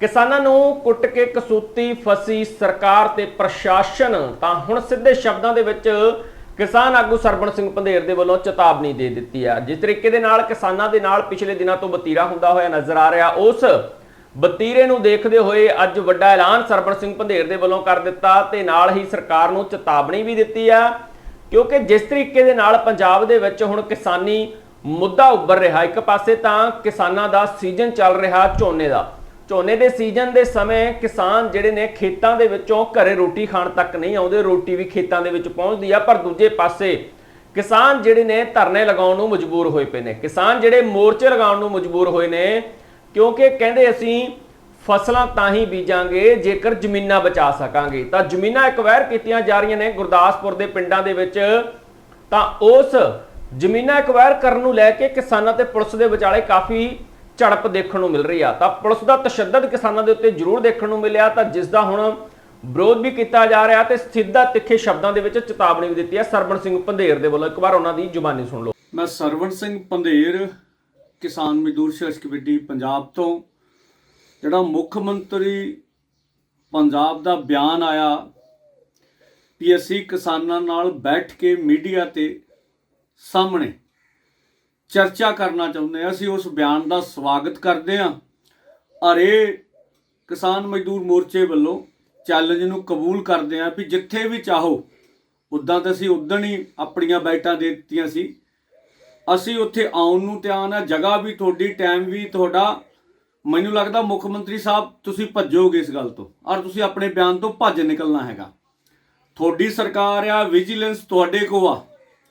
ਕਿਸਾਨਾਂ ਨੂੰ ਕੁੱਟ ਕੇ ਕਸੂਤੀ ਫਸੀ ਸਰਕਾਰ ਤੇ ਪ੍ਰਸ਼ਾਸਨ, ਤਾਂ ਹੁਣ ਸਿੱਧੇ ਸ਼ਬਦਾਂ ਦੇ ਵਿੱਚ ਕਿਸਾਨ ਆਗੂ ਸਰਬਣ ਸਿੰਘ ਪੰਧੇਰ ਦੇ ਵੱਲੋਂ ਚੇਤਾਵਨੀ ਦੇ ਦਿੱਤੀ ਆ। ਜਿਸ ਤਰੀਕੇ ਦੇ ਨਾਲ ਕਿਸਾਨਾਂ ਦੇ ਨਾਲ ਪਿਛਲੇ ਦਿਨਾਂ ਤੋਂ ਬਤੀਰਾ ਹੁੰਦਾ ਹੋਇਆ ਨਜ਼ਰ ਆ ਰਿਹਾ, ਉਸ ਬਤੀਰੇ ਨੂੰ ਦੇਖਦੇ ਹੋਏ ਅੱਜ ਵੱਡਾ ਐਲਾਨ ਸਰਬਣ ਸਿੰਘ ਪੰਧੇਰ ਦੇ ਵੱਲੋਂ ਕਰ ਦਿੱਤਾ ਤੇ ਨਾਲ ਹੀ ਸਰਕਾਰ ਨੂੰ ਚੇਤਾਵਨੀ ਵੀ ਦਿੱਤੀ ਆ, ਕਿਉਂਕਿ ਜਿਸ ਤਰੀਕੇ ਦੇ ਨਾਲ ਪੰਜਾਬ ਦੇ ਵਿੱਚ ਹੁਣ ਕਿਸਾਨੀ ਮੁੱਦਾ ਉੱਭਰ ਰਿਹਾ, ਇੱਕ ਪਾਸੇ ਤਾਂ ਕਿਸਾਨਾਂ ਦਾ ਸੀਜ਼ਨ ਚੱਲ ਰਿਹਾ ਝੋਨੇ ਦਾ। ਝੋਨੇ ਦੇ ਸੀਜ਼ਨ ਦੇ ਸਮੇਂ ਕਿਸਾਨ ਜਿਹੜੇ ਨੇ ਖੇਤਾਂ ਦੇ ਵਿੱਚੋਂ ਘਰੇ ਰੋਟੀ ਖਾਣ ਤੱਕ ਨਹੀਂ ਆਉਂਦੇ, ਰੋਟੀ ਵੀ ਖੇਤਾਂ ਦੇ ਵਿੱਚ ਪਹੁੰਚਦੀ ਆ, ਪਰ ਦੂਜੇ ਪਾਸੇ ਕਿਸਾਨ ਜਿਹੜੇ ਨੇ ਧਰਨੇ ਲਗਾਉਣ ਨੂੰ ਮਜਬੂਰ ਹੋਏ ਪਏ ਨੇ। ਕਿਸਾਨ ਜਿਹੜੇ ਮੋਰਚੇ ਲਗਾਉਣ ਨੂੰ ਮਜਬੂਰ ਹੋਏ ਨੇ, ਕਿਉਂਕਿ ਕਹਿੰਦੇ ਅਸੀਂ ਫਸਲਾਂ ਤਾਂ ਹੀ ਬੀਜਾਂਗੇ, ਜੇਕਰ ਜ਼ਮੀਨਾਂ ਬਚਾ ਸਕਾਂਗੇ। ਤਾਂ ਜ਼ਮੀਨਾਂ ਐਕਵਾਇਰ ਕੀਤੀਆਂ ਜਾ ਰਹੀਆਂ ਨੇ ਗੁਰਦਾਸਪੁਰ ਦੇ ਪਿੰਡਾਂ ਦੇ ਵਿੱਚ। ਤਾਂ ਉਸ ਜ਼ਮੀਨਾਂ ਐਕਵਾਇਰ ਕਰਨ ਨੂੰ ਲੈ ਕੇ ਕਿਸਾਨਾਂ ਤੇ ਪੁਲਿਸ ਦੇ ਵਿਚਾਲੇ ਕਾਫੀ ਝੜਪ ਦੇਖਣ ਨੂੰ ਮਿਲ ਰਹੀ ਆ। ਤਾਂ ਪੁਲਿਸ ਦਾ ਤਸ਼ੱਦਦ ਕਿਸਾਨਾਂ ਦੇ ਉੱਤੇ ਜ਼ਰੂਰ ਦੇਖਣ ਨੂੰ ਮਿਲਿਆ, ਤਾਂ ਜਿਸ ਦਾ ਹੁਣ ਵਿਰੋਧ ਵੀ ਕੀਤਾ ਜਾ ਰਿਹਾ ਤੇ ਸਿੱਧਾ ਤਿੱਖੇ ਸ਼ਬਦਾਂ ਦੇ ਵਿੱਚ ਚੇਤਾਵਨੀ ਵੀ ਦਿੱਤੀ ਹੈ ਸਰਬਣ ਸਿੰਘ ਪੰਧੇਰ ਦੇ ਵੱਲੋਂ ਇੱਕ ਵਾਰ ਉਹਨਾਂ ਦੀ ਜ਼ੁਬਾਨੀ ਸੁਣ ਲਓ। ਮੈਂ ਸਰਵਣ ਸਿੰਘ ਪੰਧੇਰ, ਕਿਸਾਨ ਮਜ਼ਦੂਰ ਸੰਘਰਸ਼ ਕਮੇਟੀ ਪੰਜਾਬ ਤੋਂ। ਜਿਹੜਾ ਮੁੱਖ ਮੰਤਰੀ ਪੰਜਾਬ ਦਾ ਬਿਆਨ ਆਇਆ, ਵੀ ਅਸੀਂ ਕਿਸਾਨਾਂ ਨਾਲ ਬੈਠ ਕੇ ਮੀਡੀਆ ਤੇ ਸਾਹਮਣੇ ਚਰਚਾ ਕਰਨਾ ਚਾਹੁੰਦੇ ਹਾਂ। ਅਸੀਂ ਉਸ ਬਿਆਨ ਦਾ ਸਵਾਗਤ ਕਰਦੇ ਹਾਂ। ਔਰ ਇਹ ਕਿਸਾਨ ਮਜ਼ਦੂਰ ਮੋਰਚੇ ਵੱਲੋਂ ਚੈਲੰਜ ਨੂੰ ਕਬੂਲ ਕਰਦੇ ਹਾਂ ਵੀ ਜਿੱਥੇ ਵੀ ਚਾਹੋ, ਉਦਾਂ ਤਾਂ ਅਸੀਂ ਉਦਣ ਹੀ ਆਪਣੀਆਂ ਬਾਈਟਾਂ ਦੇ ਦਿੱਤੀਆਂ ਸੀ। ਅਸੀਂ ਉੱਥੇ ਆਉਣ ਨੂੰ ਤਿਆਰ ਆ ਜਗ੍ਹਾ ਵੀ ਤੁਹਾਡੀ, ਟਾਈਮ ਵੀ ਤੁਹਾਡਾ। ਮੈਨੂੰ ਲੱਗਦਾ ਮੁੱਖ ਮੰਤਰੀ ਸਾਹਿਬ, ਤੁਸੀਂ ਭੱਜੋਗੇ ਇਸ ਗੱਲ ਤੋਂ। ਔਰ ਤੁਸੀਂ ਆਪਣੇ ਬਿਆਨ ਤੋਂ ਭੱਜ ਨਿਕਲਣਾ ਹੈਗਾ। ਤੁਹਾਡੀ ਸਰਕਾਰ ਆ ਵਿਜੀਲੈਂਸ ਤੁਹਾਡੇ ਕੋ ਆ।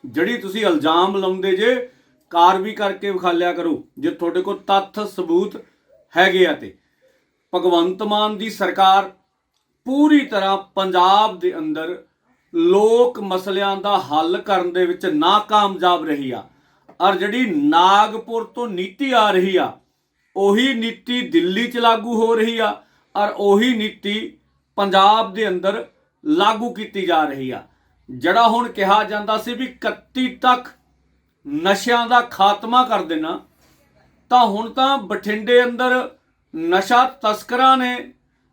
ਜਿਹੜੀ ਤੁਸੀਂ ਇਲਜ਼ਾਮ ਲਾਉਂਦੇ ਜੇ ਕਾਰ ਵੀ ਕਰਕੇ ਵਿਖਾਲਿਆ ਕਰੋ, ਜੇ ਤੁਹਾਡੇ ਕੋਲ ਤੱਥ ਸਬੂਤ ਹੈਗੇ ਆ ਤੇ। ਭਗਵੰਤ ਮਾਨ ਦੀ ਸਰਕਾਰ ਪੂਰੀ ਤਰ੍ਹਾਂ ਪੰਜਾਬ ਦੇ ਅੰਦਰ ਲੋਕ ਮਸਲਿਆਂ ਦਾ ਹੱਲ ਕਰਨ ਦੇ ਵਿੱਚ ਨਾਕਾਮਯਾਬ ਰਹੀ ਆ। ਔਰ ਜਿਹੜੀ ਨਾਗਪੁਰ ਤੋਂ ਨੀਤੀ ਆ ਰਹੀ ਆ, ਉਹੀ ਨੀਤੀ ਦਿੱਲੀ 'ਚ ਲਾਗੂ ਹੋ ਰਹੀ ਆ, ਔਰ ਉਹੀ ਨੀਤੀ ਪੰਜਾਬ ਦੇ ਅੰਦਰ ਲਾਗੂ ਕੀਤੀ ਜਾ ਰਹੀ ਆ। ਜਿਹੜਾ ਹੁਣ ਕਿਹਾ ਜਾਂਦਾ ਸੀ ਵੀ 31 ਤੱਕ ਨਸ਼ਿਆਂ ਦਾ ਖਾਤਮਾ ਕਰ ਦੇਣਾ, ਤਾਂ ਹੁਣ ਤਾਂ ਬਠਿੰਡੇ ਅੰਦਰ ਨਸ਼ਾ ਤਸਕਰਾਂ ਨੇ,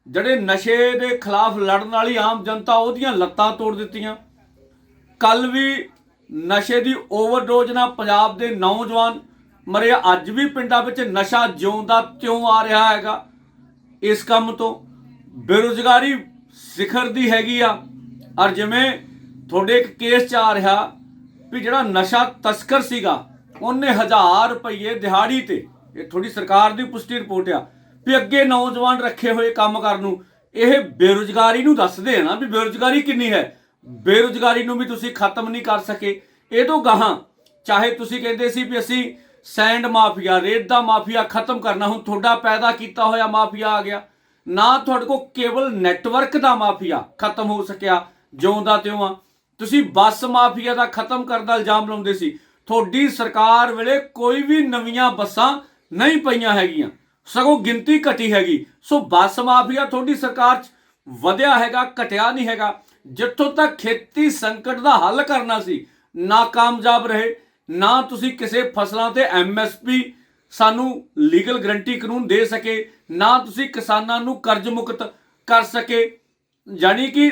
ਜਿਹੜੇ ਨਸ਼ੇ ਦੇ ਖਿਲਾਫ ਲੜਨ ਵਾਲੀ ਆਮ ਜਨਤਾ ਉਹਦੀਆਂ ਲੱਤਾਂ ਤੋੜ ਦਿੱਤੀਆਂ। ਕੱਲ ਵੀ ਨਸ਼ੇ ਦੀ ਓਵਰਡੋਜ਼ ਨਾਲ ਪੰਜਾਬ ਦੇ ਨੌਜਵਾਨ ਮਰੇ ਅੱਜ ਵੀ ਪਿੰਡਾਂ ਵਿੱਚ ਨਸ਼ਾ ਜਿਉਂਦਾ ਤਿਉਂ ਆ ਰਿਹਾ ਹੈਗਾ। ਇਸ ਕੰਮ ਤੋਂ ਬੇਰੁਜ਼ਗਾਰੀ ਸਿਖਰ ਦੀ ਹੈਗੀ ਆ। ਔਰ ਜਿਵੇਂ ਤੁਹਾਡੇ ਇੱਕ ਕੇਸ ਚ ਆ ਰਿਹਾ ਵੀ ਜਿਹੜਾ ਨਸ਼ਾ ਤਸਕਰ ਸੀਗਾ, ਉਹਨੇ 1000 ਰੁਪਏ ਦਿਹਾੜੀ ਤੇ, ਇਹ ਥੋੜੀ ਸਰਕਾਰ ਦੀ ਪੁਸ਼ਟੀ ਰਿਪੋਰਟ ਆ, ਵੀ ਅੱਗੇ ਨੌਜਵਾਨ ਰੱਖੇ ਹੋਏ ਕੰਮ ਕਰਨ ਨੂੰ, ਇਹ ਬੇਰੁਜ਼ਗਾਰੀ ਨੂੰ ਦੱਸਦੇ ਆ ਨਾ ਵੀ ਬੇਰੁਜ਼ਗਾਰੀ ਕਿੰਨੀ ਹੈ। ਬੇਰੁਜ਼ਗਾਰੀ ਨੂੰ ਵੀ ਤੁਸੀਂ ਖਤਮ ਨਹੀਂ ਕਰ ਸਕੇ। ਇਹ ਤੋਂ ਗਾਹਾਂ, ਚਾਹੇ ਤੁਸੀਂ ਕਹਿੰਦੇ ਸੀ ਵੀ ਅਸੀਂ ਸੈਂਡ ਮਾਫੀਆ, ਰੇਤ ਦਾ ਮਾਫੀਆ ਖਤਮ ਕਰਨਾ, ਹੁਣ ਤੁਹਾਡਾ ਪੈਦਾ ਕੀਤਾ ਹੋਇਆ ਮਾਫੀਆ ਆ ਗਿਆ। ਨਾ ਤੁਹਾਡੇ ਕੋਲ ਕੇਬਲ ਨੈਟਵਰਕ ਦਾ ਮਾਫੀਆ ਖਤਮ ਹੋ ਸਕਿਆ, ਜਿਉਂਦਾ ਤਿਉਂ ਆ ਤੁਸੀਂ ਬੱਸ ਮਾਫੀਆ ਦਾ ਖਤਮ ਕਰਨ ਦਾ ਇਲਜ਼ਾਮ ਲਾਉਂਦੇ ਸੀ। ਤੁਹਾਡੀ ਸਰਕਾਰ ਵੇਲੇ ਕੋਈ ਵੀ ਨਵੀਆਂ ਬੱਸਾਂ ਨਹੀਂ ਪਈਆਂ ਹੈਗੀਆਂ। ਸਗੋਂ ਗਿਣਤੀ ਘਟੀ ਹੈਗੀ। ਸੋ ਬੱਸ ਮਾਫੀਆ ਤੁਹਾਡੀ ਸਰਕਾਰ 'ਚ ਵਧਿਆ ਹੈਗਾ, ਘਟਿਆ ਨਹੀਂ ਹੈਗਾ। ਜਿੱਥੋਂ ਤੱਕ ਖੇਤੀ ਸੰਕਟ ਦਾ ਹੱਲ ਕਰਨਾ ਸੀ, ਨਾਕਾਮਯਾਬ ਰਹੇ। ਨਾ ਤੁਸੀਂ ਕਿਸੇ ਫਸਲਾਂ ਤੇ ਐਮਐਸਪੀ ਸਾਨੂੰ ਲੀਗਲ ਗਰੰਟੀ ਕਾਨੂੰਨ ਦੇ ਸਕੇ, ਨਾ ਤੁਸੀਂ ਕਿਸਾਨਾਂ ਨੂੰ ਕਰਜ਼ ਮੁਕਤ ਕਰ ਸਕੇ। ਯਾਨੀ ਕਿ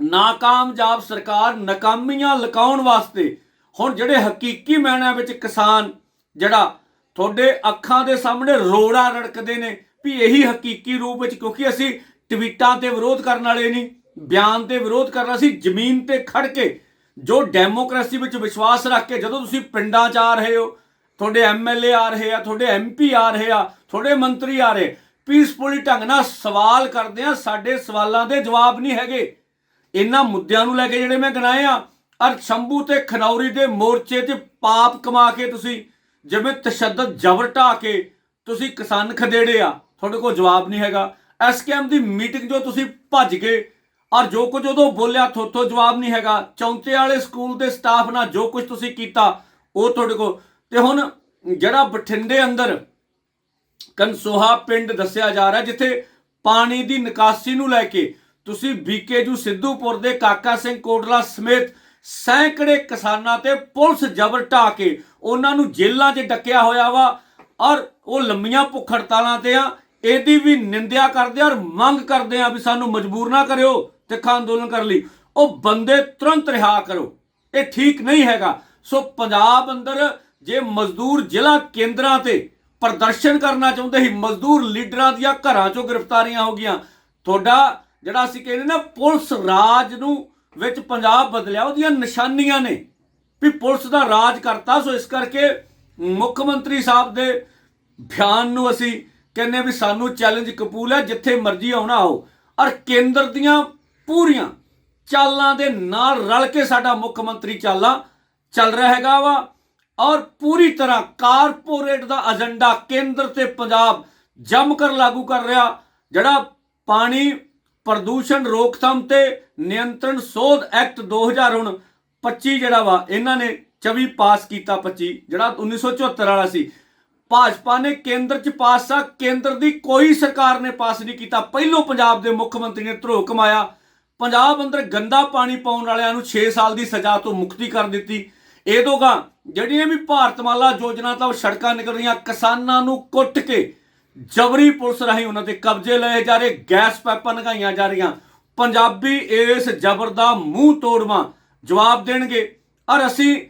ਨਾਕਾਮਯਾਬ ਸਰਕਾਰ ਨਕਾਮੀਆਂ ਲਕਾਉਣ ਵਾਸਤੇ। ਹੁਣ ਜਿਹੜੇ ਹਕੀਕੀ ਮਾਇਨਿਆਂ ਵਿੱਚ ਕਿਸਾਨ ਜਿਹੜਾ ਤੁਹਾਡੇ ਅੱਖਾਂ ਦੇ ਸਾਹਮਣੇ ਰੋੜਾ ਰੜਕਦੇ ਨੇ ਵੀ ਇਹੀ ਹਕੀਕੀ ਰੂਪ ਵਿੱਚ ਕਿਉਂਕਿ ਅਸੀਂ ਟਵੀਟਾਂ ਤੇ ਵਿਰੋਧ ਕਰਨ ਵਾਲੇ ਨਹੀਂ, ਬਿਆਨ ਤੇ ਵਿਰੋਧ ਕਰਨਾ ਸੀ, ਜ਼ਮੀਨ ਤੇ ਖੜ ਕੇ ਜੋ ਡੈਮੋਕ੍ਰੇਸੀ ਵਿੱਚ ਵਿਸ਼ਵਾਸ ਰੱਖ ਕੇ ਜਦੋਂ ਤੁਸੀਂ ਪਿੰਡਾਂ 'ਚ ਆ ਰਹੇ ਹੋ, ਤੁਹਾਡੇ ਐਮਐਲਏ ਆ ਰਹੇ ਆ, ਤੁਹਾਡੇ ਐਮਪੀ ਆ ਰਹੇ ਆ, ਤੁਹਾਡੇ ਮੰਤਰੀ ਆ ਰਹੇ, ਪੀਸਫੁਲੀ ਢੰਗ ਨਾਲ ਸਵਾਲ ਕਰਦੇ ਆ, ਸਾਡੇ ਸਵਾਲਾਂ ਦੇ ਜਵਾਬ ਨਹੀਂ ਹੈਗੇ। ਇਹਨਾਂ ਮੁੱਦਿਆਂ ਨੂੰ ਲੈ ਕੇ ਜਿਹੜੇ ਮੈਂ ਗਿਣਾਏ ਆ ਅਰ ਸ਼ੰਭੂ ਤੇ ਖਨੌਰੀ ਦੇ ਮੋਰਚੇ 'ਚ ਪਾਪ ਕਮਾ ਕੇ ਤੁਸੀਂ ਜਿਵੇਂ ਤਸ਼ੱਦਦ ਜ਼ਬਰ ਢਾ ਕੇ ਤੁਸੀਂ ਕਿਸਾਨ ਖਦੇੜੇ ਆ, ਤੁਹਾਡੇ ਕੋਲ ਜਵਾਬ ਨਹੀਂ ਹੈਗਾ। ਐਸਕੇਐਮ ਦੀ ਮੀਟਿੰਗ ਜੋ ਤੁਸੀਂ ਭੱਜ ਗਏ, ਔਰ ਜੋ ਕੁਝ ਉਦੋਂ ਬੋਲਿਆ ਥੋਥੋਂ ਜਵਾਬ ਨਹੀਂ ਹੈਗਾ। ਚੌਂਤੇ ਵਾਲੇ ਸਕੂਲ ਦੇ ਸਟਾਫ ਨਾਲ ਜੋ ਕੁਝ ਤੁਸੀਂ ਕੀਤਾ, ਉਹ ਤੁਹਾਡੇ ਕੋਲ। ਤੇ ਹੁਣ ਜਿਹੜਾ ਬਠਿੰਡੇ ਅੰਦਰ ਕਨਸੋਹਾ ਪਿੰਡ ਦੱਸਿਆ ਜਾ ਰਿਹਾ, ਜਿੱਥੇ ਪਾਣੀ ਦੀ ਨਿਕਾਸੀ ਨੂੰ ਲੈ ਕੇ ਤੁਸੀਂ ਬੀਕੇਜੂ ਸਿੱਧੂਪੁਰ ਦੇ ਕਾਕਾ ਸਿੰਘ ਕੋਟਲਾ ਸਮੇਤ ਸੈਂਕੜੇ ਕਿਸਾਨਾਂ ਤੇ ਪੁਲਿਸ ਜ਼ਬਰ ਢਾ ਕੇ ਉਹਨਾਂ ਨੂੰ ਜੇਲ੍ਹਾਂ 'ਚ ਡੱਕਿਆ ਹੋਇਆ ਵਾ ਔਰ ਉਹ ਲੰਮੀਆਂ ਭੁੱਖ ਹੜਤਾਲਾਂ ਤੇ ਆ। ਇਹਦੀ ਵੀ ਨਿੰਦਿਆ ਕਰਦੇ ਔਰ ਮੰਗ ਕਰਦੇ ਆ ਵੀ ਸਾਨੂੰ ਮਜਬੂਰ ਨਾ ਕਰਿਓ ਤਿੱਖਾ ਅੰਦੋਲਨ ਕਰਨ ਲਈ। ਉਹ ਬੰਦੇ ਤੁਰੰਤ ਰਿਹਾ ਕਰੋ। ਇਹ ਠੀਕ ਨਹੀਂ ਹੈਗਾ। ਸੋ ਪੰਜਾਬ ਅੰਦਰ ਜੇ ਮਜ਼ਦੂਰ ਜ਼ਿਲ੍ਹਾ ਕੇਂਦਰਾਂ ਤੇ ਪ੍ਰਦਰਸ਼ਨ ਕਰਨਾ ਚਾਹੁੰਦੇ ਸੀ, ਮਜ਼ਦੂਰ ਲੀਡਰਾਂ ਦੀਆਂ ਘਰਾਂ ਚੋਂ ਗ੍ਰਿਫਤਾਰੀਆਂ ਹੋ ਗਈਆਂ। ਤੁਹਾਡਾ ਜਿਹੜਾ ਅਸੀਂ ਕਹਿੰਦੇ ਨਾ ਪੁਲਿਸ ਰਾਜ ਨੂੰ ਵਿੱਚ ਪੰਜਾਬ ਬਦਲਿਆ, ਉਹਦੀਆਂ ਨਿਸ਼ਾਨੀਆਂ ਨੇ ਵੀ ਪੁਲਿਸ ਦਾ ਰਾਜ ਕਰਤਾ। ਸੋ ਇਸ ਕਰਕੇ ਮੁੱਖ ਮੰਤਰੀ ਸਾਹਿਬ ਦੇ ਬਿਆਨ ਨੂੰ ਅਸੀਂ ਕਹਿੰਦੇ ਵੀ ਸਾਨੂੰ ਚੈਲੰਜ ਕਬੂਲ ਹੈ, ਜਿੱਥੇ ਮਰਜ਼ੀ ਆਉਣਾ ਆਓ ਔਰ ਕੇਂਦਰ ਦੀਆਂ ਪੂਰੀਆਂ ਚਾਲਾਂ ਦੇ ਨਾਲ ਰਲ ਕੇ ਸਾਡਾ ਮੁੱਖ ਮੰਤਰੀ ਚਾਲਾਂ ਚੱਲ ਰਿਹਾ ਹੈਗਾ ਵਾ। ਔਰ ਪੂਰੀ ਤਰ੍ਹਾਂ ਕਾਰਪੋਰੇਟ ਦਾ ਏਜੰਡਾ ਕੇਂਦਰ ਤੇ ਪੰਜਾਬ ਜੰਮ ਕਰ ਲਾਗੂ ਕਰ ਰਿਹਾ, ਜਿਹੜਾ ਪਾਣੀ ਪ੍ਰਦੂਸ਼ਣ ਰੋਕਥਾਮ ਤੇ ਨਿਯੰਤਰਣ ਸੋਧ ਐਕਟ 2000 ਹੁਣ 25 ਜਿਹੜਾ ਵਾ, ਇਹਨਾਂ ਨੇ 24 ਪਾਸ ਕੀਤਾ 25 ਜਿਹੜਾ 1974 ਵਾਲਾ ਸੀ। ਭਾਜਪਾ ਨੇ ਕੇਂਦਰ ਚ ਪਾਸ ਆ, ਕੇਂਦਰ ਦੀ ਕੋਈ ਸਰਕਾਰ ਨੇ ਪਾਸ ਨਹੀਂ ਕੀਤਾ। ਪਹਿਲੋਂ ਪੰਜਾਬ ਦੇ ਮੁੱਖ ਮੰਤਰੀ ਨੇ ਧਰੋ ਕਮਾਇਆ। ਪੰਜਾਬ ਅੰਦਰ ਗੰਦਾ ਪਾਣੀ ਪਾਉਣ ਵਾਲਿਆਂ ਨੂੰ 6 ਸਾਲ ਦੀ ਸਜ਼ਾ ਤੋਂ ਮੁਕਤੀ ਕਰ ਦਿੱਤੀ। ਇਹ ਦੋਗਾ, ਜਿਹੜੀਆਂ ਵੀ ਭਾਰਤਮਾਲਾ ਯੋਜਨਾ ਤੋਂ ਸੜਕਾਂ ਨਿਕਲ ਰਹੀਆਂ, ਕਿਸਾਨਾਂ ਨੂੰ ਕੁੱਟ ਕੇ ਜਬਰੀ ਪੁਲਿਸ ਰਾਹੀਂ ਉਹਨਾਂ ਤੇ ਕਬਜ਼ੇ ਲਏ ਜਾ ਰਹੇ, ਗੈਸ ਪਾਈਪਾਂ ਲਗਾਈਆਂ ਜਾ ਰਹੀਆਂ। ਪੰਜਾਬੀ ਇਸ ਜ਼ਬਰ ਦਾ ਮੂੰਹ ਤੋੜਵਾ, ਜਵਾਬ ਦੇਣਗੇ। ਔਰ ਅਸੀਂ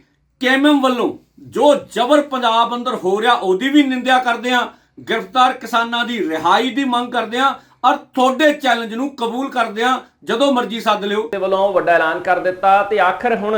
ਕੇਐਮਐਮ ਵੱਲੋਂ ਜੋ ਜ਼ਬਰ ਪੰਜਾਬ ਅੰਦਰ ਹੋ ਰਿਹਾ, ਉਹਦੀ ਵੀ ਨਿੰਦਿਆ ਕਰਦੇ ਹਾਂ। ਗ੍ਰਿਫਤਾਰ ਕਿਸਾਨਾਂ ਦੀ ਰਿਹਾਈ ਦੀ ਮੰਗ ਕਰਦੇ ਹਾਂ ਔਰ ਤੁਹਾਡੇ ਚੈਲੰਜ ਨੂੰ ਕਬੂਲ ਕਰਦੇ ਹਾਂ, ਜਦੋਂ ਮਰਜ਼ੀ ਸੱਦ ਲਿਓ। ਵੱਲੋਂ ਵੱਡਾ ਐਲਾਨ ਕਰ ਦਿੱਤਾ ਤੇ ਆਖਰ ਹੁਣ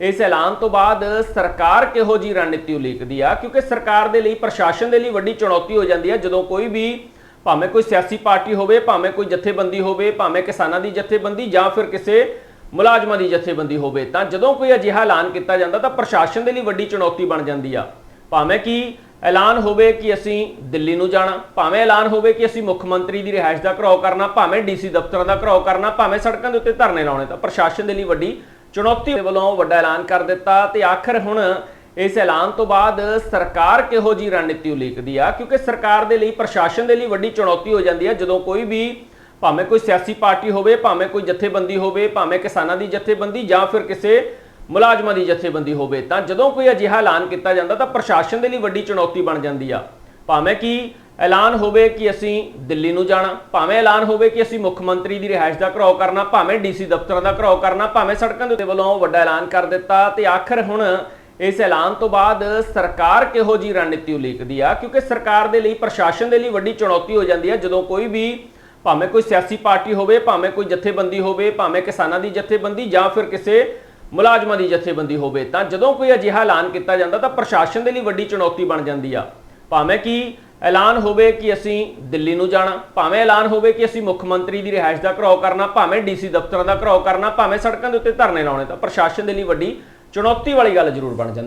ਇਸ ਐਲਾਨ ਤੋਂ ਬਾਅਦ ਸਰਕਾਰ ਕਿਹੋ ਜੀ ਰਣਨੀਤੀ ਉਲੀਕਦੀ ਆ? ਕਿਉਂਕਿ ਸਰਕਾਰ ਦੇ ਲਈ, ਪ੍ਰਸ਼ਾਸਨ ਦੇ ਲਈ ਵੱਡੀ ਚੁਣੌਤੀ ਹੋ ਜਾਂਦੀ ਹੈ ਜਦੋਂ ਕੋਈ ਵੀ ਭਾਵੇਂ ਕੋਈ ਸਿਆਸੀ ਪਾਰਟੀ ਹੋਵੇ, ਭਾਵੇਂ ਕੋਈ ਜਥੇਬੰਦੀ ਹੋਵੇ, ਭਾਵੇਂ ਕਿਸਾਨਾਂ ਦੀ ਜਥੇਬੰਦੀ ਜਾਂ ਫਿਰ ਕਿਸੇ ਮੁਲਾਜ਼ਮਾਂ ਦੀ ਜਥੇਬੰਦੀ ਹੋਵੇ, ਤਾਂ ਜਦੋਂ ਕੋਈ ਅਜਿਹਾ ਐਲਾਨ ਕੀਤਾ ਜਾਂਦਾ, ਤਾਂ ਪ੍ਰਸ਼ਾਸਨ ਦੇ ਲਈ ਵੱਡੀ ਚੁਣੌਤੀ ਬਣ ਜਾਂਦੀ ਆ। ਭਾਵੇਂ ਕਿ ਐਲਾਨ ਹੋਵੇ ਕਿ ਅਸੀਂ ਦਿੱਲੀ ਨੂੰ ਜਾਣਾ, ਭਾਵੇਂ ਐਲਾਨ ਹੋਵੇ ਕਿ ਅਸੀਂ ਮੁੱਖ ਮੰਤਰੀ ਦੀ ਰਿਹਾਇਸ਼ ਦਾ ਘਰਾਓ ਕਰਨਾ, ਭਾਵੇਂ ਡੀਸੀ ਦਫ਼ਤਰਾਂ ਦਾ ਘਰਾਓ ਕਰਨਾ, ਭਾਵੇਂ ਸੜਕਾਂ ਦੇ ਉੱਤੇ ਧਰਨੇ ਲਾਉਣੇ, ਤਾਂ ਪ੍ਰਸ਼ਾਸਨ ਦੇ ਲਈ ਵੱਡੀ ਚੁਣੌਤੀ ਵੱਲੋਂ ਵੱਡਾ ਐਲਾਨ ਕਰ ਦਿੱਤਾ ਤੇ ਆਖਰ ਹੁਣ ਇਸ ਐਲਾਨ ਤੋਂ ਬਾਅਦ ਸਰਕਾਰ ਕਿਹੋ ਜੀ ਰਣਨੀਤੀ ਉਲੀਕਦੀ ਆ? ਕਿਉਂਕਿ ਸਰਕਾਰ ਦੇ ਲਈ, ਪ੍ਰਸ਼ਾਸਨ ਦੇ ਲਈ ਵੱਡੀ ਚੁਣੌਤੀ ਹੋ ਜਾਂਦੀ ਹੈ ਜਦੋਂ ਕੋਈ ਵੀ ਭਾਵੇਂ ਕੋਈ ਸਿਆਸੀ ਪਾਰਟੀ ਹੋਵੇ, ਭਾਵੇਂ ਕੋਈ ਜਥੇਬੰਦੀ ਹੋਵੇ, ਭਾਵੇਂ ਕਿਸਾਨਾਂ ਦੀ ਜਥੇਬੰਦੀ ਜਾਂ ਫਿਰ ਕਿਸੇ ਮੁਲਾਜ਼ਮਾਂ ਦੀ ਜਥੇਬੰਦੀ ਹੋਵੇ, ਤਾਂ ਜਦੋਂ ਕੋਈ ਅਜਿਹਾ ਐਲਾਨ ਕੀਤਾ ਜਾਂਦਾ ਤਾਂ ਪ੍ਰਸ਼ਾਸਨ ਦੇ ਲਈ ਵੱਡੀ ਚੁਣੌਤੀ ਬਣ ਜਾਂਦੀ ਆ। ਭਾਵੇਂ ਕਿ ਐਲਾਨ ਹੋਵੇ ਕਿ ਅਸੀਂ ਦਿੱਲੀ ਨੂੰ ਜਾਣਾ, ਭਾਵੇਂ ਐਲਾਨ ਹੋਵੇ ਕਿ ਅਸੀਂ ਮੁੱਖ ਮੰਤਰੀ ਦੀ ਰਿਹਾਇਸ਼ ਦਾ ਘਰਾਓ ਕਰਨਾ, ਭਾਵੇਂ ਡੀਸੀ ਦਫ਼ਤਰਾਂ ਦਾ ਘਰਾਓ ਕਰਨਾ, ਭਾਵੇਂ ਸੜਕਾਂ ਦੇ ਵੱਲੋਂ ਵੱਡਾ ਐਲਾਨ ਕਰ ਦਿੱਤਾ, ਤੇ ਆਖਰ ਹੁਣ ਇਸ ਐਲਾਨ ਤੋਂ ਬਾਅਦ ਸਰਕਾਰ ਕਿਹੋ ਜੀ ਰਣਨੀਤੀ ਉਲੀਕਦੀ ਆ? ਕਿਉਂਕਿ ਸਰਕਾਰ ਦੇ ਲਈ, ਪ੍ਰਸ਼ਾਸਨ ਦੇ ਲਈ ਵੱਡੀ ਚੁਣੌਤੀ ਹੋ ਜਾਂਦੀ ਹੈ ਜਦੋਂ ਕੋਈ ਵੀ ਭਾਵੇਂ ਕੋਈ ਸਿਆਸੀ ਪਾਰਟੀ ਹੋਵੇ, ਭਾਵੇਂ ਕੋਈ ਜਥੇਬੰਦੀ ਹੋਵੇ, ਭਾਵੇਂ ਕਿਸਾਨਾਂ ਦੀ ਜਥੇਬੰਦੀ ਜਾਂ ਫਿਰ ਕਿਸੇ ਮੁਲਾਜ਼ਮਾਂ ਦੀ ਜਥੇਬੰਦੀ ਹੋਵੇ, ਤਾਂ ਜਦੋਂ ਕੋਈ ਅਜਿਹਾ ਐਲਾਨ ਕੀਤਾ ਜਾਂਦਾ, ਤਾਂ ਪ੍ਰਸ਼ਾਸਨ ਦੇ ਲਈ ਵੱਡੀ ਚੁਣੌਤੀ ਬਣ ਜਾਂਦੀ ਆ। ਭਾਵੇਂ ਕਿ ਐਲਾਨ ਹੋਵੇ ਕਿ ਅਸੀਂ ਦਿੱਲੀ ਨੂੰ ਜਾਣਾ, ਭਾਵੇਂ ਐਲਾਨ ਹੋਵੇ ਕਿ ਅਸੀਂ ਮੁੱਖ ਮੰਤਰੀ ਦੀ ਰਿਹਾਇਸ਼ ਦਾ ਘਰਾਓ ਕਰਨਾ, ਭਾਵੇਂ ਡੀਸੀ ਦਫ਼ਤਰਾਂ ਦਾ ਘਰਾਓ ਕਰਨਾ, ਭਾਵੇਂ ਸੜਕਾਂ ਦੇ ਉੱਤੇ ਧਰਨੇ ਲਾਉਣੇ ਤਾਂ ਪ੍ਰਸ਼ਾਸਨ ਦੇ ਲਈ ਵੱਡੀ ਚੁਣੌਤੀ ਵਾਲੀ ਗੱਲ ਜ਼ਰੂਰ ਬਣ ਜਾਂਦੀ